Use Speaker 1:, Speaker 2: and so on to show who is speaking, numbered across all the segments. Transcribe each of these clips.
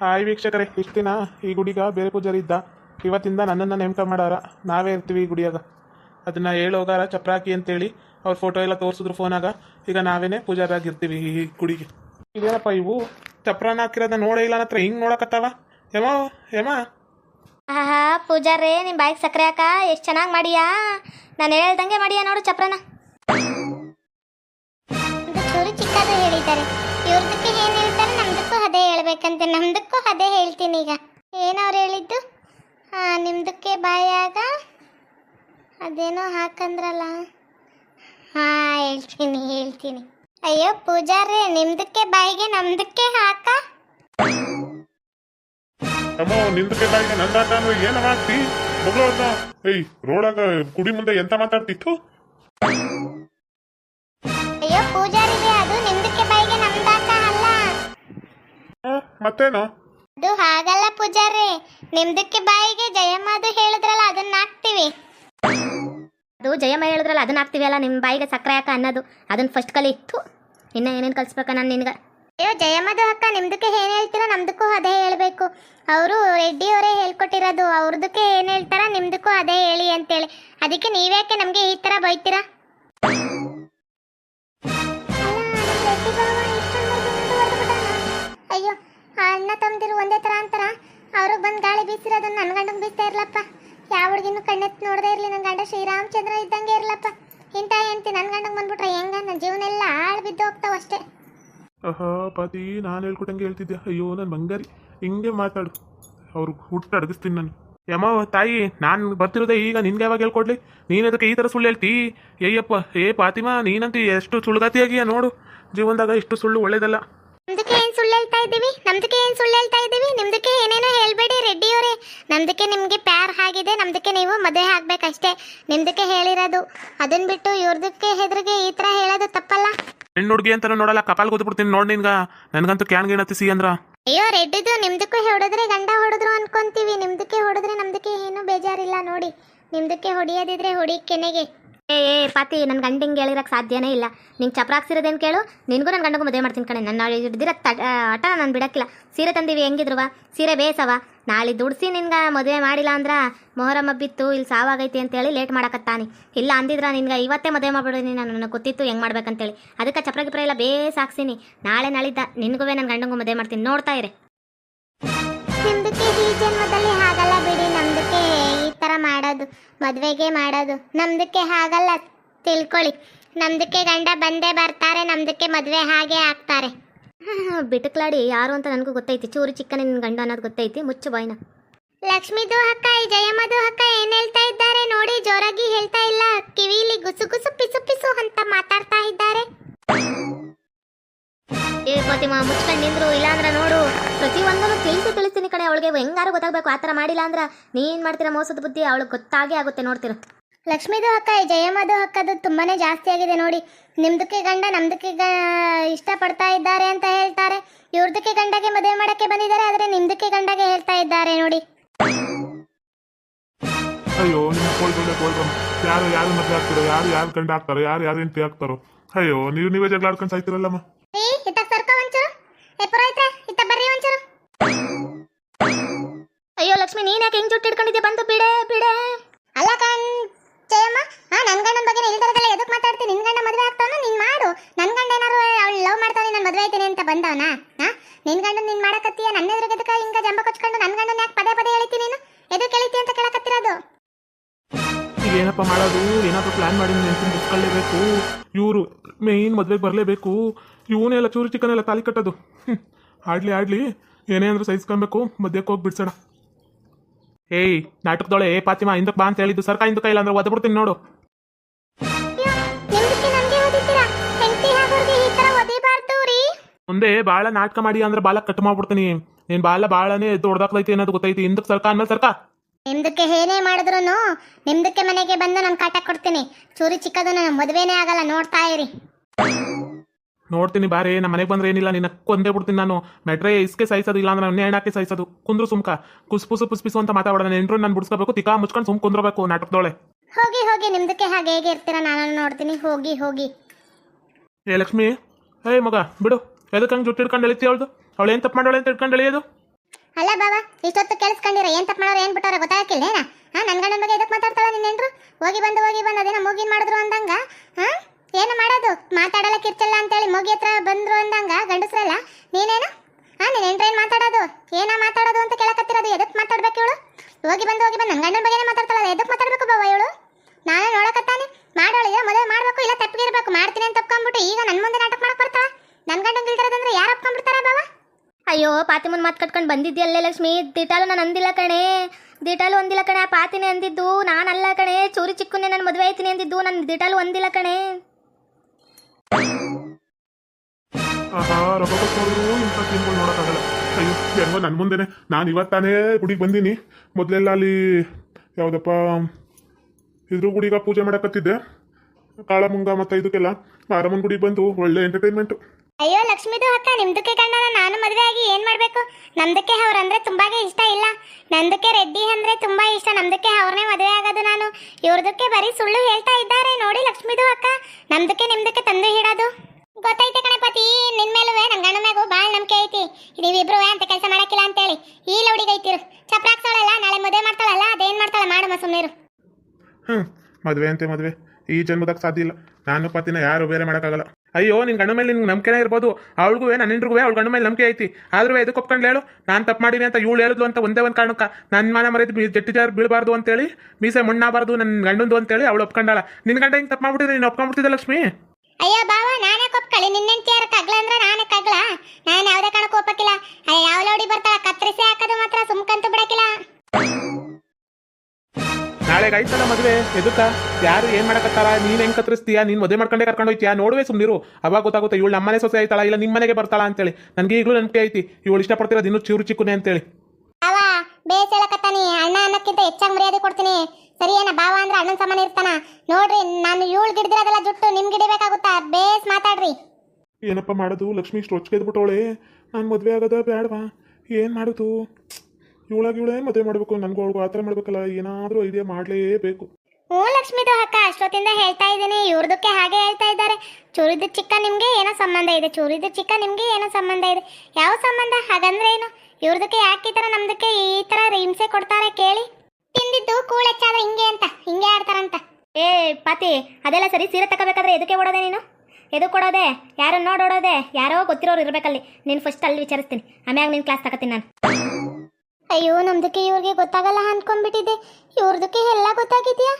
Speaker 1: Hi ವೀಕ್ಷಕರೇ ಇಷ್ಟು ದಿನ ಈ ಗುಡಿಗ ಬೇರೆ ಪೂಜಾರಿ ಇದ್ದ. ಇವತ್ತಿಂದ ನನ್ನನ್ನು ನೇಮಕ ಮಾಡಾರ. ನಾವೇ ಇರ್ತೀವಿ ಈ ಗುಡಿಯಾಗ. ಅದನ್ನು ಹೇಳೋಗಾರ ಚಪ್ರಾಕಿ ಅಂತೇಳಿ ಅವ್ರ ಫೋಟೋ ಎಲ್ಲ ತೋರಿಸಿದ್ರು ಫೋನಾಗ. ಈಗ ನಾವೇನೇ ಪೂಜಾರಾಗಿರ್ತೀವಿ ಈ ಗುಡಿಗೆ. ಇದೇನಪ್ಪ ಇವು? ಚಪ್ರಾನ ಹಾಕಿರೋದ ನೋಡೇ ಇಲ್ಲ ಹತ್ರ ಹಿಂಗೆ ನೋಡಕತ್ತಾವ? ಯಮ ಯಮ.
Speaker 2: ಆಹಾ, ಪೂಜಾರಿ ನಿಮ್ಮ ಬಾಯಿಗೆ ಸಕ್ಕರೆ ಹಾಕ? ಎಷ್ಟು ಚೆನ್ನಾಗಿ ಮಾಡಿಯಾ? ನಾನು ಹೇಳ್ದಂಗೆ ಮಾಡಿಯಾ ನೋಡು ಚಪ್ರನ. ಚಿಕ್ಕದು ಹೇಳಿದ್ದಾರೆ. ಅದೇ ನಮ್ದಕ್ಕೂ ಅದೇ ಹೇಳ್ತೀನಿ ಈಗ. ಏನವ್ರು ಹೇಳಿದ್ದು? ಹಾಂ ನಿಮ್ದಕ್ಕೆ ಬಾಯಾಗ ಅದೇನೋ ಹಾಕಂದ್ರಲ್ಲ. ಹಾಂ, ಹೇಳ್ತೀನಿ ಹೇಳ್ತೀನಿ. ಅಯ್ಯೋ ಪೂಜಾರೇ ನಿಮ್ದಕ್ಕೆ ಬಾಯಿಗೆ ನಮ್ದಕ್ಕೆ ಹಾಕ?
Speaker 3: ಅಮ್ಮ ಬಾಯಿಗೆ ಮಗಳನ್ನ ಏಯ್, ರೋಡಾಗ ಕುಡಿ ಮುಂದೆ ಎಂತ ಮಾತಾಡ್ತಿತ್ತು ಮತ್ತೇನು?
Speaker 2: ಅದು ಹಾಗಲ್ಲ ಪೂಜಾರಿ. ನಿಮ್ದಕ್ಕೆ ಬಾಯಿಗೆ ಜಯಮ್ಮದು ಹೇಳಿದ್ರಲ್ಲ, ಅದನ್ನ ಹಾಕ್ತಿವಿ. ಅದು ಜಯಮ್ಮ ಹೇಳಿದ್ರಲ್ಲ, ಅದನ್ನ ಹಾಕ್ತಿವಿ ಅಲ್ಲ ನಿಮ್ಮ ಬಾಯಿಗೆ ಸಕ್ಕರೆ ಹಾಕ ಅನ್ನೋದು. ಅದನ್ನ ಫಸ್ಟ್ ಕಲಿ ಇತ್ತು ಇನ್ನ ಏನೇನು ಕಲ್ಸ್ಬೇಕ ನಾನು ನಿನ್ಗೆ? ಅಯ್ಯೋ, ಜಯಮ್ಮದು ಅಕ್ಕ, ನಿಮ್ದಕ್ಕೆ ಏನ್ ಹೇಳ್ತೀರಾ? ನಮ್ದಕ್ಕೂ ಅದೇ ಹೇಳಬೇಕು. ಅವರು ರೆಡ್ಡಿ ಅವರೇ ಹೇಳ್ಕೊಟ್ಟಿರೋದು, ಅವ್ರದಕ್ಕೆ ಏನ್ ಹೇಳ್ತಾರ, ನಿಮ್ದಕ್ಕೂ ಅದೇ ಹೇಳಿ ಅಂತೇಳಿ. ಅದಕ್ಕೆ ನೀವ್ಯಾಕೆ ನಮಗೆ ಈ ತರ ಬೈತೀರಾ? ತಮ್ಮದಿರು ಒಂದೇ ಥರ ಅಂತಾರ? ಅವ್ರಿಗೆ ಬಂದು ಗಾಳಿ ಬೀಸಿರೋದನ್ನ ನನ್ನ ಗಂಡಂಗೆ ಬೀಸ್ತಾ ಇರಲಪ್ಪ. ಯಾವ ಹುಡುಗಿನೂ ಕಣ್ಣೆತ್ತು ನೋಡದೇ ಇರಲಿ ನನ್ನ ಗಂಡ ಶ್ರೀರಾಮಚಂದ್ರ ಇದ್ದಂಗೆ ಇರಲಪ್ಪ. ಇಂಥ ಹೆಂಡ್ತಿ ನನ್ನ ಗಂಡಂಗೆ ಬಂದ್ಬಿಟ್ರೆ ಹೆಂಗ? ನನ್ನ ಜೀವನ ಎಲ್ಲ ಹಾಳು ಬಿದ್ದು ಹೋಗ್ತಾವ ಅಷ್ಟೇ.
Speaker 1: ಆಹಾ ಪಾತಿ, ನಾನು ಹೇಳ್ಕೊಟ್ಟಂಗೆ ಹೇಳ್ತಿದ್ದೆ ಅಯ್ಯೋ ನನ್ನ ಬಂಗಾರಿ. ಹಿಂಗೆ ಮಾತಾಡು. ಅವ್ರು ಹುಟ್ಟು ಅಡಗಿಸ್ತೀನಿ ನಾನು. ಯಮ್ಮ ತಾಯಿ, ನಾನು ಬರ್ತಿರೋದೇ ಈಗ ನಿನ್ಗೆ ಯಾವಾಗ ಹೇಳ್ಕೊಡ್ಲಿ? ನೀನು ಅದಕ್ಕೆ ಈ ಥರ ಸುಳ್ಳು ಹೇಳ್ತಿ? ಏಯ್ಯಪ್ಪ ಏ ಪಾತಿಮಾ, ನೀನಂತೂ ಎಷ್ಟು ಸುಳ್ಳುಗಾತಿಯಾಗಿಯ ನೋಡು. ಜೀವನದಾಗ ಇಷ್ಟು ಸುಳ್ಳು ಒಳ್ಳೇದಲ್ಲ.
Speaker 2: ನಮ್ದಕ್ಕೆ ಏನ್ ಸುಳ್ಳು ಹೇಳ್ತಾ ಇದ್ದೀವಿ? ನಮ್ದಕ್ಕೆ ಏನ್ ಸುಳ್ಳು ಹೇಳ್ತಾ ಇದ್ದೀವಿ? ನಿಮ್ದಕ್ಕೆ ಏನೇನೋ ಹೇಳಬೇಡಿ ರೆಡ್ಡಿ ಅವರೇ. ನಮ್ದಕ್ಕೆ ನಿಮ್ಗೆ ಪ್ಯಾರ್ ಆಗಿದೆ ನಮ್ದಕ್ಕೆ ನೀವು ಮದುವೆ ಆಗ್ಬೇಕಷ್ಟೇ. ನಿಮ್ದಕ್ಕೆ ಹೇಳಿರೋದು. ಅದನ್ನ ಬಿಟ್ಟು ಇವ್ರದಕ್ಕೆ ಹೆದ್ರಿಗೆ ಈ ತರ ಹೇಳೋದು ತಪ್ಪಲ್ಲ.
Speaker 1: ಹೆಣ್ಣು ಹುಡುಗಿ ಅಂತ ನೋಡಲ್ಲ ಕಪಾಲ್ ಕೂತ್ಬಿಡ್ತೀನಿ ನೋಡಿ ನಿನ್ಗ. ನನಗಂತೂ ಕ್ಯಾನ್ ಗೀಣತಿ ಸಿ ಅಂದ್ರ?
Speaker 2: ಅಯ್ಯೋ ರೆಡ್ಡಿದು ನಿಮ್ದಕ್ಕೂ ಹೊಡೆದ್ರೆ ಗಂಡ ಹೊಡೆದ್ರು ಅನ್ಕೊಂತೀವಿ. ನಿಮ್ದಕ್ಕೆ ಹೊಡೆದ್ರೆ ನಮ್ದಕ್ಕೆ ಏನು ಬೇಜಾರಿಲ್ಲ ನೋಡಿ. ನಿಮ್ದಕ್ಕೆ ಹೊಡಿಯೋದಿದ್ರೆ ಹೊಡಿ ಕೆನೆಗೆ. ಏ ಪಾತಿ ನನ್ನ ಗಂಡಿಂಗೆ ಹೇಳಿರಕ್ಕೆ ಸಾಧ್ಯನೇ ಇಲ್ಲ. ನಿಂಗೆ ಚಪ್ರ ಹಾಕ್ಸಿರೋದೇನು ಕೇಳು? ನಿನಗೂ ನನ್ನ ಗಂಡಗೂ ಮದುವೆ ಮಾಡ್ತೀನಿ ಕಣೆ. ನನ್ನ ತ ಆಟ ನಾನು ಬಿಡಕ್ಕಿಲ್ಲ. ಸೀರೆ ತಂದೀವಿ, ಹೆಂಗಿದ್ರುವ? ಸೀರೆ ಬೇಸವ. ನಾಳೆ ದುಡ್ಸಿ ನಿನ್ಗೆ ಮದುವೆ ಮಾಡಿಲ್ಲ ಅಂದ್ರೆ ಮೊಹರಮ್ಮ ಬಿತ್ತು ಇಲ್ಲಿ ಸಾವಾಗೈತಿ ಅಂತೇಳಿ ಲೇಟ್ ಮಾಡಕತ್ತಾನೆ. ಇಲ್ಲ ಅಂದಿದ್ರೆ ನಿನ್ಗೆ ಇವತ್ತೇ ಮದುವೆ ಮಾಡ್ಬಿಡೋನಿ ನಾನು. ನನಗೆ ಗೊತ್ತಿತ್ತು ಹೆಂಗೆ ಮಾಡ್ಬೇಕಂತೇಳಿ. ಅದಕ್ಕೆ ಚಪ್ರ ಗಿಪ್ರ ಎಲ್ಲ ಬೇಸ್ ಹಾಕ್ಸಿನಿ. ನಾಳೆ ನಾಳಿದ್ದ ನಿನಗೂ ನನ್ನ ಗಂಡಂಗೂ ಮದುವೆ ಮಾಡ್ತೀನಿ. ನೋಡ್ತಾ ಇರೆ. ಹಾಗಲ್ಲ ಬಿಡಿ. ಮಾಡೋದು ಮದುವೆಗೆ ಮಾಡೋದು. ನಮ್ದಕ್ಕೆ ಹಾಗಲ್ಲ ತಿಳ್ಕೊಳ್ಳಿ. ನಮ್ದಕ್ಕೆ ಗಂಡ ಬಂದೇ ಬರ್ತಾರೆ ನಮ್ದಕ್ಕೆ ಮದುವೆ ಹಾಗೆ ಆಗ್ತಾರೆ. ಬಿಟಕ್ಲಾಡಿ ಯಾರು ಅಂತ ನನಗೂ ಗೊತ್ತೈತಿ. ಚೂರು ಚಿಕ್ಕ ನಿನ್ನ ಗಂಡ ಅನ್ನೋದು ಗೊತ್ತೈತಿ. ಮುಚ್ಚು ಬಾಯ್ನ. ಲಕ್ಷ್ಮಿದು ಅಕ್ಕ ಈ ಜಯಮ್ಮದು ಅಕ್ಕ ಏನ್ ಹೇಳ್ತಾ ಇದ್ದಾರೆ ನೋಡಿ ಜೋರಾಗಿ ಹೇಳ್ತಾ ಇಲ್ಲ. ಕಿವಿಲಿ ಗುಸು ಗುಸು ಪಿಸು ಪಿಸು ಅಂತ ಮಾತಾಡ್ತಾ ಇದ್ದಾರೆ. ಏ ಫಾತಿಮಾ ಮುಚ್ಕೊಂಡು ನಿಂದ್ರು. ಇಲ್ಲಾಂದ್ರೆ ನೋಡು ಪ್ರತಿಯೊಂದನ್ನು ತಿಳಿಸಿ ಕಡೆ ಅವಳಿಗೆ ಹೆಂಗಾರು ಗೊತ್ತಾಗಬೇಕು ಆ ಥರ ಮಾಡಿಲ್ಲ ಅಂದ್ರೆ ನೀನು ಮಾಡ್ತೀರ ಮೋಸದ ಬುದ್ಧಿ ಅವಳಿಗೆ ಗೊತ್ತಾಗೇ ಆಗುತ್ತೆ ನೋಡ್ತೀರ. ಲಕ್ಷ್ಮೀದು ಅಕ್ಕ ಈ ಜಯಮ್ಮದು ಅಕ್ಕದು ತುಂಬಾನೇ ಜಾಸ್ತಿ ಆಗಿದೆ ನೋಡಿ. ನಿಮ್ದಕ್ಕೆ ಗಂಡ ನಮ್ದಕ್ಕೆ ಗ ಇಷ್ಟಪಡ್ತಾ ಇದ್ದಾರೆ ಅಂತ ಹೇಳ್ತಾರೆ. ಇವ್ರದಕ್ಕೆ ಗಂಡಗೆ ಮದುವೆ ಮಾಡಕ್ಕೆ ಬಂದಿದ್ದಾರೆ ಆದರೆ ನಿಮ್ದಕ್ಕೆ ಗಂಡಗೆ ಹೇಳ್ತಾ ಇದ್ದಾರೆ ನೋಡಿ.
Speaker 3: ಅಯ್ಯೋ ನೀವು ಕೋಲ್ಕೊಂಡೆ ಕೋಲ್ಕೊಂಡು ಯಾರು ಯಾರು ಮದುವೆ ಆಗ್ತಾರೋ ಯಾರು ಯಾರು ಗಂಡ ಆಗ್ತಾರೋ ಯಾರು ಯಾರು ಹೆಂಡತಿ ಆಗ್ತಾರೋ. ಅಯ್ಯೋ ನೀವು ನೀವೇ ಜಗಳ ಆಡ್ಕೊಂಡು ಸಾಯ್ತಿರಲ್ಲಮ್ಮ.
Speaker 2: ಸರ್ಕ ಒಂಚೂರು. ಏ ಪುರೋಹಿತ್ರೆ ಬಂದು ಬಿಡೆ ಬಿಡೆ. ಅಲ್ಲ ಕಣ್ ಜಯಮ್ಮ ಹಾ ನನ್ ಗಂಡನ ಬಗ್ಗೆ ಇಲ್ದರದಲ್ಲ ಎದಕ್ ಮಾತಾಡ್ತೀನಿ ನಿನ್ ಗಂಡ ಮದುವೆ ಆಗ್ತಾವನ ನೀನ್ ಮಾಡು. ನನ್ ಗಂಡ ಏನಾರು ಅವಳು ಲವ್ ಮಾಡ್ತಾನೆ ನಾನು ಮದುವೆ ಆಯ್ತೀನಿ ಅಂತ ಬಂದವನ? ಹಾ ನಿನ್ ಗಂಡ ನೀನ್ ಮಾಡಕತ್ತೀಯ? ನನ್ನ ಎದುರಿಗೆ ಎದಕ್ಕ ಹಿಂಗ ಜಂಬ ಕೊಚ್ಕೊಂಡು ನನ್ ಗಂಡನ ಯಾಕೆ ಪದೇ ಪದೇ ಹೇಳ್ತೀನಿ ನೀನು? ಎದಕ್ಕೆ ಹೇಳಿತಿ ಅಂತ ಕೇಳಕತ್ತಿರೋದು?
Speaker 1: ಈಗ ಏನಪ್ಪ ಮಾಡೋದು? ಏನಾದರೂ ಪ್ಲಾನ್ ಮಾಡಿ ನೆನ್ಸಿನ ಬಿಸ್ಕೊಳ್ಳೇಬೇಕು ಇವರು ಮೇಯ್ನ್ ಮದ್ವೆಗೆ ಬರಲೇಬೇಕು. ಇವನೆಲ್ಲ ಚೂರು ಚಿಕನ್ ಎಲ್ಲ ತಾಲಿ ಕಟ್ಟೋದು. ಆಡ್ಲಿ ಆಡ್ಲಿ ಏನೇ ಅಂದ್ರೆ ಸಹಿಸ್ಕೊಬೇಕು. ಮದ್ಯಕ್ಕೆ ಹೋಗಿ ಬಿಡ್ಸೋಣ. ಏಯ್ ನಾಟಕದೊಳೆ ಏ ಪಾತಿಮಾ ಹಿಂದಕ್ಕೆ ಬಾ ಅಂತ ಹೇಳಿದ್ದು ಸರ್ಕ ಹಿಂದಕ್ಕೆ ಇಲ್ಲ ಅಂದ್ರೆ ಒದ್ಬಿಡ್ತೀನಿ ನೋಡು. ಮುಂದೆ ಬಾಳ ನಾಟಕ ಮಾಡಿ ಅಂದ್ರೆ ಬಾಲ ಕಟ್ ಮಾಡ್ಬಿಡ್ತೀನಿ. ಬಾಳ ಬಾಲ ಬಾಳನೇ ದೊಡ್ಡದಾಗ್ತೈತಿ ಅನ್ನೋದು ಗೊತ್ತೈತಿ. ಹಿಂದಕ್ಕೆ ಸರ್ಕ ಅನ್ನ ಸರ್ಕ.
Speaker 2: ನಿಮ್ದಕ್ಕೆ ಏನೇ ಮಾಡಿದ್ರು ನಿಮ್ದಕ್ಕೆ ಮನೆಗೆ ಬಂದು ನಾನು ಕಾಟ ಕೊಡ್ತೀನಿ. ಚೂರಿ ಚಿಕ್ಕದನ್ನ ಮದುವೆನೇ ಆಗಲ್ಲ ನೋಡ್ತಾ ಇರಿ.
Speaker 1: ನೋಡ್ತೀನಿ ಬಾರೆ ನಮ್ಮ ಮನೆಗೆ ಬಂದ್ರೆ ಏನಿಲ್ಲ ನಿನ್ನ ಕೊಂದೇ ಬಿಡ್ತೀನಿ ನಾನು. ಮೆಟ್ರೆ ಇಸ್ಕೆ ಸಾಯಿಸೋದು ಇಲ್ಲ ಅಂದ್ರೆ ನಾನು ಹಾಕಿ ಸಾಯಿಸೋದು ಕುಂದ್ರು ಸುಮ್ಕ. ಕುಸ್ಪುಸು ಪುಸ್ಪಿಸು ಅಂತ ಮಾತಾಡೋಣ. ನೆಂಟ್ರು ನಾನು ಬಿಡಿಸ್ಕೋಬೇಕು ತಿಕಾ ಮುಚ್ಕೊಂಡು ಸುಮ್ ಕುಂದ್ರಬೇಕು ನಾಟಕದೊಳೆ
Speaker 2: ಹೋಗಿ ಹೋಗಿ ನಿಮ್ದಕ್ಕೆ ಹಾಗೆ ಹೇಗೆ ಇರ್ತೀರಾ? ನಾನು ನೋಡ್ತೀನಿ. ಹೋಗಿ ಹೋಗಿ.
Speaker 1: ಏ ಲಕ್ಷ್ಮಿ. ಏ ಮಗ ಬಿಡು. ಎದಕ್ಕೆ ಹಂಗೆ ಜುಟ್ಟು ಹಿಡ್ಕೊಂಡು ಎಳಿತಿ ಅವಳ್ದು? ಅವಳು ಏನು ತಪ್ಪು ಮಾಡೋಳೆ ಅಂತ ಹಿಡ್ಕೊಂಡು ಎಳಿಯೋದು?
Speaker 2: ಅಲ್ಲ ಬಾಬಾ ಇಷ್ಟೊತ್ತು ಕೇಳಿಸ್ಕೊಂಡಿರ. ಏನು ತಪ್ಪು ಮಾಡೋರು ಏನು ಬಿಟ್ಟವ್ರ ಗೊತ್ತಾಗಿಲ್ಲ ಹಾಂ ನನ್ನ ಗಂಡನ ಬಗ್ಗೆ ಇದಕ್ಕೆ ಮಾತಾಡ್ತಾಳೆ ನಿನ್ನೆಂಟ್ರು ಹೋಗಿ ಬಂದು ಹೋಗಿ ಬಂದು ಅದೇನ ಮೂಗಿನ ಮಾಡಿದ್ರು ಅಂದಂಗ ಹಾ? ಏನು ಮಾಡೋದು? ಮಾತಾಡಲ್ಲ ಕಿರ್ಚಲ್ಲ ಅಂತೇಳಿ ಮೂಗಿ ಹತ್ರ ಬಂದ್ರು ಅಂದಂಗ ಗಂಡಸ್ರಲ್ಲ, ನೀನೇನು? ಹಾ ನೀನು ಎಂಟ್ರೇನು ಮಾತಾಡೋದು? ಏನ ಮಾತಾಡೋದು ಅಂತ ಕೇಳಕತ್ತಿರೋದು? ಎದಕ್ ಮಾತಾಡ್ಬೇಕು ಇವಳು? ಹೋಗಿ ಬಂದು ಹೋಗಿ ಬಂದು ನನ್ನ ಗಂಡನ ಬಗ್ಗೆ ಮಾತಾಡ್ತಾಳ ಎದಕ್ ಮಾತಾಡ್ಬೇಕು ಬಾವ ಇವಳು? ನಾನು ನೋಡಕತ್ತಾನೆ. ಮಾಡೋಳು ಇಲ್ಲ ಮದುವೆ ಮಾಡ್ಬೇಕು, ಇಲ್ಲ ತಪ್ಪಿಗೆ ಇರ್ಬೇಕು ಮಾಡ್ತೀನಿ ಅಂತ ಒಪ್ಕೊಂಡ್ಬಿಟ್ಟು ಈಗ ನನ್ನ ಮುಂದೆ ನಾಟಕ ಮಾಡಕ್ ಬರ್ತಾಳ. ನನ್ ಗಂಡಂಗ್ ಇಲ್ದಿರೋದಂದ್ರೆ ಯಾರು ಒಪ್ಕೊಂಡ್ಬಿಡ್ತಾರ ಬಾವ?
Speaker 4: ಅಯ್ಯೋ, ಪಾತಿ ಮುಂದೆ ಮಾತು ಕಟ್ಕೊಂಡು ಬಂದಿದ್ಯಲ್ಲೇ ಲಕ್ಷ್ಮಿ? ದಿಟಾಲು ನಾನು ಅಂದಿಲ್ಲ ಕಣೆ. ದಿಟಾಲು ಒಂದಿಲ್ಲ ಕಣೆ, ಆ ಪಾತಿನೇ ಅಂದಿದ್ದು ನಾನಲ್ಲ ಕಣೆ. ಚೂರಿ ಚಿಕ್ಕುನೆ ನಾನು ಮದುವೆ ಆಯ್ತೀನಿ ಅಂದಿದ್ದು ನನ್ನ ದಿಟಾಲು ಒಂದಿಲ್ಲ ಕಣೆ.
Speaker 3: ಆಹಾ ಕೊಟ್ಟೋದ್ರು ಇಂಥ ನೋಡೋಕ್ಕಾಗಲ್ಲ. ಅಯ್ಯೋ ಹೆಂಗೋ ನನ್ನ ಮುಂದೆನೆ. ನಾನು ಇವತ್ತಾನೇ ಗುಡಿಗೆ ಬಂದೀನಿ. ಮೊದಲೆಲ್ಲ ಅಲ್ಲಿ ಯಾವುದಪ್ಪ, ಇದ್ರ ಗುಡಿಗೆ ಪೂಜೆ ಮಾಡಕತ್ತಿದ್ದೆ. ಕಾಳಮುಂಗ ಮತ್ತು ಇದಕ್ಕೆಲ್ಲ. ಮಾರಮ್ಮನ ಗುಡಿಗೆ ಬಂದು ಒಳ್ಳೆ ಎಂಟರ್ಟೈನ್ಮೆಂಟು
Speaker 2: ಅಯ್ಯೋ, ಲಕ್ಷ್ಮಿದು ಅಕ್ಕ, ನಿಮ್ದಕ್ಕೆ ಗಂಡನ ನಾನು ಮದುವೆ ಆಗಿ ಏನ್ ಮಾಡ್ಬೇಕು? ನಮ್ದಕ್ಕೆ ಅವ್ರಂದ್ರೆ ತುಂಬಾಗೆ ಇಷ್ಟ ಇಲ್ಲ. ನಂದಕ್ಕೆ ರೆಡ್ಡಿ ಅಂದ್ರೆ ತುಂಬಾ ಇಷ್ಟ. ನಮ್ದಕ್ಕೆ ಅವ್ರನ್ನೇ ಮದುವೆ ಆಗೋದು ನಾನು. ಇವ್ರದಕ್ಕೆ ಬರೀ ಸುಳ್ಳು ಹೇಳ್ತಾ ಇದ್ದಾರೆ. ನೋಡಿ ಲಕ್ಷ್ಮೀದು ಅಕ್ಕ, ನಮ್ದಕ್ಕೆ ನಿಮ್ದಕ್ಕೆ ತಂದು ಹಿಡೋದು ಗೊತ್ತೈತೆ ಗಣಪತಿ ನಿನ್ ಮೇಲೂ ನನ್ ಗಂಡ ಮ್ಯಾಗು ಬಾಳ ನಂಬಿಕೆ ಐತಿ. ನೀವಿಬ್ರು ಅಂತ ಕೆಲಸ ಮಾಡಕ್ಕಿಲ್ಲ ಅಂತೇಳಿ. ಈ ಲೌಡಿಗೈತಿರು ಐತಿರು. ಚಪ್ರಾಕ್ಸೋಳಲ್ಲ ನಾಳೆ ಮದುವೆ ಮಾಡ್ತಾಳಲ್ಲ, ಅದೇನ್ ಮಾಡ್ತಾಳ ಮಾಡಮ್ಮ ಸುಮ್ಮನಿರು
Speaker 3: ಹ್ಞೂ ಮದುವೆ ಅಂತೆ ಮದುವೆ. ಈ ಜನ್ಮದಾಗ ಸಾಧ್ಯ ಇಲ್ಲ. ನಾನು ಪತಿನ ಯಾರು ಬೇರೆ ಮಾಡೋಕ್ಕಾಗಲ್ಲ. ಅಯ್ಯೋ ನಿನ್ನ ಗಂಡ ಮೇಲೆ ನಿನ್ಗೆ ನಂಬಿಕೆನೇ ಇರ್ಬೋದು. ಅವಳಿಗೂ ಏನು ಹೆಂಡ್ರಿಗೂ ಅವಳ ಗಂಡ ಮೇಲೆ ನಂಬಿಕೆ ಐತಿ. ಆದ್ರೂ ಎದಕ್ಕೆ ಒಪ್ಕೊಂಡು ಹೇಳು? ನಾನು ತಪ್ಪು ಮಾಡಿನಿ ಅಂತ ಇವಳು ಹೇಳಿದ್ಲು ಅಂತ ಒಂದೇ ಒಂದು ಕಾರಣಕ್ಕೆ. ನನ್ನ ಮನೆ ಮರೆದು ಜಟ್ಟಿ ಜಾರ್ ಬೀಳಬಾರ್ದು ಅಂತೇಳಿ, ಮೀಸೆ ಮಣ್ಣಾಬಾರ್ದು ನನ್ನ ಗಂಡಂದು ಅಂತೇಳಿ ಅವಳು ಒಪ್ಕೊಂಡಾಳ. ನಿನ್ನ ಗಂಡ ಹಿಂಗೆ ತಪ್ಪು ಮಾಡ್ಬಿಟ್ಟಿದ್ರೆ ನೀನು ಒಪ್ಕೊಂಡ್ಬಿಟ್ಟಿದ್ದೆ ಲಕ್ಷ್ಮಿ.
Speaker 2: ಅಯ್ಯೋ, ಬಾವ, ನಾನೇ ಕೊಪ್ಕಳಿ ಯಾರ ಕಗ್ಲ ಅಂದ್ರ ನಾನೇ ಕಗ್ಲ ನಾನು ಯಾವ್ದೇ ಕಾರಣಕ್ಕೂ ಒಪ್ಪಕ್ಕಿಲ್ಲ. ಯಾವ ಲೋಡಿ ಬರ್ತಾಳ? ಕತ್ತರಿಸಿ ಹಾಕೋದು ಮಾತ್ರ, ಸುಮ್ಕಂತೂ ಬಿಡಕ್ಕಿಲ್ಲ.
Speaker 1: ನಾಳೆಗೆ ಐತಲ್ಲ ಮದುವೆ. ಎದಕ್ಕ ಯಾರು ಏನ್ ಮಾಡಕತ್ತಾರ? ನೀನ್ ಹೆಂಗ್ ಕತ್ತರಿಸ್ತೀಯಾ? ನೀನ್ ಮದುವೆ ಮಾಡ್ಕೊಂಡೇ ಕರ್ಕೊಂಡು ಹೋಯ್ತೀಯಾ? ನೋಡುವೆ ಸುಮ್ನಿರು. ಅವಾಗ ಗೊತ್ತಾಗುತ್ತೆ ಇವಳು ನಮ್ಮನೆ ಸೊಸೆ ಆಯ್ತಾಳ ಇಲ್ಲ ನಿಮ್ಮ ಮನೆಗೆ ಬರ್ತಾಳ ಅಂತೇಳಿ. ನನಗೆ ಈಗಲೂ ನಂಬಿಕೆ ಐತಿ. ಇವಳು ಇಷ್ಟಪಡ್ತಿರೋದು ಇನ್ನೂ ಚೂರು ಚಿಕ್ಕುನೆ ಅಂತೇಳಿ.
Speaker 2: ಅವ ಬೇಸ್ ಹೇಳಕತ್ತಾನಿ. ಅಣ್ಣ ಅನ್ನಕ್ಕಿಂತ ಹೆಚ್ಚಾಗಿ ಮರ್ಯಾದೆ ಕೊಡ್ತೀನಿ. ಸರಿ ಏನ ಬಾವ ಅಂದ್ರೆ ಅಣ್ಣನ ಸಮಾನ ಇರ್ತಾನ. ನೋಡ್ರಿ ನಾನು ಇವಳು ಗಿಡದಿರೋದೆಲ್ಲ ಜುಟ್ಟು ನಿಮ್ ಗಿಡಿಬೇಕಾಗುತ್ತಾ ಬೇಸ್ ಮಾತಾಡ್ರಿ.
Speaker 3: ಏನಪ್ಪ ಮಾಡೋದು? ಲಕ್ಷ್ಮಿ ಇಷ್ಟು ರೊಚ್ಕೆದ್ಬಿಟ್ಟವಳೆ ನಾನು ಮದುವೆ ಆಗೋದ ಬೇಡವಾ ಏನು ಮಾಡೋದು? ಇವಳಾಗಿ ಇವಳೇ ಮದುವೆ ಮಾಡ್ಬೇಕು? ನನಗೂ ಅವಳಿಗೂ ಆ ಥರ ಏನಾದ್ರೂ ಐಡಿಯಾ ಮಾಡಲೇಬೇಕು.
Speaker 2: ಓ, ಲಕ್ಷ್ಮಿದು ಅಕ್ಕ, ಅಷ್ಟೊತ್ತಿಂದ ಹೇಳ್ತಾ ಇದ್ದೀನಿ, ಇವ್ರದಕ್ಕೆ ಹಾಗೆ ಹೇಳ್ತಾ ಇದ್ದಾರೆ. ಚೂರಿದ ಚಿಕ್ಕ ನಿಮ್ಗೆ ಏನೋ ಸಂಬಂಧ ಇದೆ ಚೂರಿದ ಚಿಕ್ಕ ನಿಮ್ಗೆ ಏನೋ ಸಂಬಂಧ ಇದೆ. ಯಾವ ಸಂಬಂಧ? ಹಾಗಂದ್ರೆ ಏನು? ಇವ್ರದಕ್ಕೆ ಯಾಕೆ ನಮ್ದಕ್ಕೆ ಈ ತರ ಹಿಂಸೆ ಕೊಡ್ತಾರೆ ಕೇಳಿ. ತಿಂದಿದ್ದು ಕೂಳೆಚ್ಚಾದ್ರೆ ಹಿಂಗೆ ಅಂತ, ಹಿಂಗೆ ಆಡ್ತಾರಂತ.
Speaker 4: ಏ, ಪಾತಿ, ಅದೆಲ್ಲ ಸರಿ ಸೀರೆ ತಗೋಬೇಕಾದ್ರೆ ಎದಕ್ಕೆ ಓಡೋದೆ ನೀನು? ಎದಕ್ಕೆ ಕೊಡೋದೆ ಯಾರನ್ನ ನೋಡೋಡೋದೆ ಯಾರೋ ಗೊತ್ತಿರೋರು ಇರ್ಬೇಕಲ್ಲಿ. ನೀನು ಫಸ್ಟ್ ಅಲ್ಲಿ ವಿಚಾರಿಸ್ತೀನಿ. ಆಮ್ಯಾಗ ನಿನ್ ಕ್ಲಾಸ್ ತಗೋತೀನಿ ನಾನು.
Speaker 2: ಅಯ್ಯೋ, ನಮ್ದಕ್ಕೆ ಇವ್ರಿಗೆ ಗೊತ್ತಾಗಲ್ಲ ಅನ್ಕೊಂಡ್ಬಿಟ್ಟಿದ್ದೆ. ಇವ್ರದಕ್ಕೆ ಎಲ್ಲ ಗೊತ್ತಾಗಿದ್ಯಾ?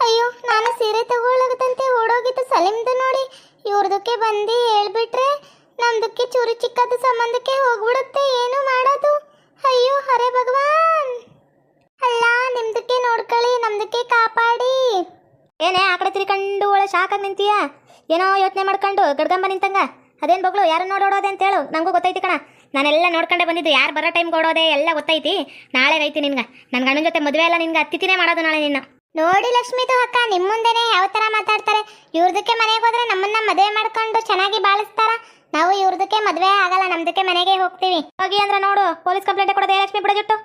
Speaker 2: ಅಯ್ಯೋ, ನಾನು ಸೀರೆ ತಗೊಳ್ಳೋದಂತೆ ಓಡೋಗಿತ್ತು ಸಲೀಮ್ದು ನೋಡಿ. ಇವ್ರದಕ್ಕೆ ಬಂದು ಹೇಳ್ಬಿಟ್ರೆ ನಮ್ದಕ್ಕೆ ಚೂರು ಚಿಕ್ಕದ ಸಂಬಂಧಕ್ಕೆ ಹೋಗ್ಬಿಡುತ್ತೆ, ಏನು ಮಾಡೋದು? ಅಯ್ಯೋ, ಹರೇ ಭಗವಾನ್! ಅಲ್ಲ, ನಿಮ್ದಕ್ಕೆ ನೋಡ್ಕೊಳ್ಳಿ, ನಮ್ದಕ್ಕೆ ಕಾಪಾಡಿ.
Speaker 4: ಏನೇ, ಆ ಕಡೆ ತಿರ್ಕೊಂಡು ಒಳ್ಳೆ ಶಾಕಾಗಿ ನಿಂತೀಯ? ಏನೋ ಯೋಚನೆ ಮಾಡ್ಕೊಂಡು ಗಡ್ಗಂಬ ನಿಂತಂಗ. ಅದೇನು ಬಗ್ಳು ಯಾರು ನೋಡೋಡೋದೆ ಅಂತ ಹೇಳು. ನನಗೂ ಗೊತ್ತೈತಿ ಕಣ. ನಾನೆಲ್ಲ ನೋಡ್ಕೊಂಡೆ ಬಂದಿದ್ದು. ಯಾರು ಬರೋ ಟೈಮ್ ಕೊಡೋದೆ ಎಲ್ಲ ಗೊತ್ತೈತಿ. ನಾಳೆ ಐತಿ ನಿನ್ಗೆ. ನನ್ನ ಗಂಡನ ಜೊತೆ ಮದುವೆ ಎಲ್ಲ ನಿನ್ಗೆ ಅತಿಥಿನೇ ಮಾಡೋದು ನಾಳೆ ನಿನ್ನ.
Speaker 2: ನೋಡಿ ಲಕ್ಷ್ಮಿದು ಅಕ್ಕ ನಿಮ್ಮ ಮುಂದೆನೆ ಯಾವ ತರ ಮಾತಾಡ್ತಾರೆ. ಇವ್ರದಕ್ಕೆ ಮನೆಗೆ ಹೋದ್ರೆ ನಮ್ಮನ್ನ ಮದುವೆ ಮಾಡ್ಕೊಂಡು ಚೆನ್ನಾಗಿ ಬಾಳಿಸ್ತಾರ. ನಾವು ಇವ್ರದಕ್ಕೆ ಮದುವೆ ಆಗಲ್ಲ ನಮ್ದಕ್ಕೆ ಮನೆಗೆ ಹೋಗ್ತೀವಿ.
Speaker 4: ಹೋಗಿ ಅಂದ್ರೆ ನೋಡು ಪೊಲೀಸ್ ಕಂಪ್ಲೇಂಟ್ ಕೊಡೋದೇ ಲಕ್ಷ್ಮಿ ಬಿಡ ಜುಟ್ಟು.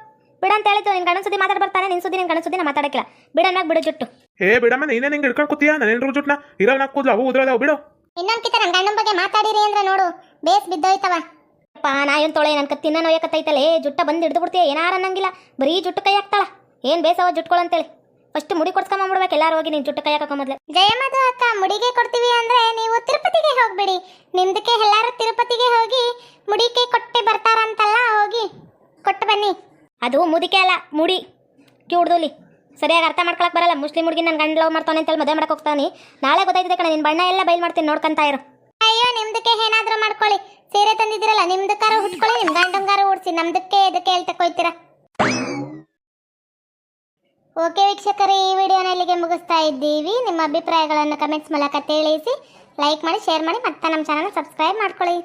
Speaker 4: ಬಿಡ ಅಂತ ಹೇಳಿತು ನಿನ್ ಗಂಡನ ಸುದ್ದಿ ಮಾತಾಡ್ ಬರ್ತಾನೆ ನಿನ್ ಸುದ್ದಿ ನಿನ್ ಗಂಡನ ಸುದ್ದಿ ನಾ ಮಾತಾಡಕ್ಕಿಲ್ಲ ಬಿಡನ್ನಾಗ ಬಿಡು ಜುಟ್ಟು.
Speaker 1: ಏ ಬಿಡಮ್ಮ ನೀನೇ ನಿಂಗೆ ಹಿಡ್ಕೊಂಡು ಕೂತಿಯಾ? ಜುಟ್ನ. ಇರೋ ನಾಕ್ ಕೂದ್ಲು ಅವು ಉದ್ರದಾವು ಬಿಡು.
Speaker 2: ಇನ್ನೊಂದ್ಕಿತ ನನ್ನ ಗಂಡನ ಬಗ್ಗೆ ಮಾತಾಡಿರಿ ಅಂದ್ರೆ ನೋಡು. ಬೇಸ್ ಬಿದ್ದೋಯ್ತವ.
Speaker 4: ಅಪ್ಪ ಏನು ತೊಳೆ ನನ್ನ ತಿನ್ನ ನೋಯಕತ್ತೈತಲೇ ಜುಟ್ಟ ಬಂದು ಹಿಡಿದು ಬಿಡ್ತೀಯ ಏನಾರ ಅನ್ನಂಗಿಲ್ಲ. ಬರೀ ಜುಟ್ಟು ಕೈ ಹಾಕ್ತಾಳ. ಏನು ಬೇಸವ ಜುಟ್ಕೊಳಂತೇಳಿ ಫಸ್ಟ್ ಮುಡಿ ಕೊಡ್ಸ್ಕೊಂಬಂದ್ಬಿಡ್ಬೇಕು ಎಲ್ಲಾರು ಹೋಗಿ ನೀನು ಜುಟ್ಟು ಕೈ ಹಾಕೋ ಮೊದ್ಲು.
Speaker 2: ಜಯಮಧು ಅಕ್ಕ ಮುಡಿಗೆ ಕೊಡ್ತೀವಿ ಅಂದ್ರೆ ನೀವು ತಿರುಪತಿಗೆ ಹೋಗ್ಬೇಡಿ. ನಿಮ್ದಕ್ಕೆ ಎಲ್ಲಾರು ತಿರುಪತಿಗೆ ಹೋಗಿ ಮುಡಿಕೆ ಕೊಟ್ಟೆ ಬರ್ತಾರಂತಲ್ಲ ಹೋಗಿ ಕೊಟ್ಟು ಬನ್ನಿ.
Speaker 4: ಅದು ಮುದಿಕೆ ಅಲ್ಲ ಮುಡಿ. ಕಿವುಡ್ದಲ್ಲಿ ಸರಿಯಾಗಿ ಅರ್ಥ ಮಾಡ್ಕೊಳಕ್ ಬರಲ್ಲ ಮುಸ್ಲಿಂ ಹುಡುಗಿ ನನ್ನ ಗಂಡ ಲವ್ ಮಾಡ್ತಾನೆ ಅಂತೇಳಿ ಮದುವೆ ಮಾಡಕ್ ಹೋಗ್ತಾನೆ. ನಾಳೆ ಗೊತ್ತಾಯ್ತದೆ ಕಣ ನಿನ್ ಬಣ್ಣ ಎಲ್ಲ ಬೈಲ್ ಮಾಡ್ತೀನಿ ನೋಡ್ಕೊಂತ ಇರು.
Speaker 2: ಅಯ್ಯೋ ನಿಮ್ದಕ್ಕೆ ಏನಾದರೂ ಮಾಡ್ಕೊಳ್ಳಿ. ಸೀರೆ ತಂದಿದ್ದೀರಲ್ಲ ನಿಮ್ದಕ್ಕಾರ ಹುಟ್ಕೊಳ್ಳಿ ನಿಮ್ ಗಂಡಂಗಾರ ಹುಡ್ಸಿ ನಮ್ದಕ್ಕೆ ಇದಕ್ಕೆ ಹೇಳ್ತಾ ಕೊಯ್ತೀರಾ? ಓಕೆ ವೀಕ್ಷಕರೇ ಈ ವಿಡಿಯೋನ ಇಲ್ಲಿಗೆ ಮುಗಿಸ್ತಾ ಇದ್ದೀವಿ. ನಿಮ್ಮ ಅಭಿಪ್ರಾಯಗಳನ್ನು ಕಮೆಂಟ್ಸ್ ಮೂಲಕ ತಿಳಿಸಿ ಲೈಕ್ ಮಾಡಿ ಶೇರ್ ಮಾಡಿ ಮತ್ತೆ ನಮ್ಮ ಚಾನಲ್ ಸಬ್ಸ್ಕ್ರೈಬ್ ಮಾಡ್ಕೊಳ್ಳಿ.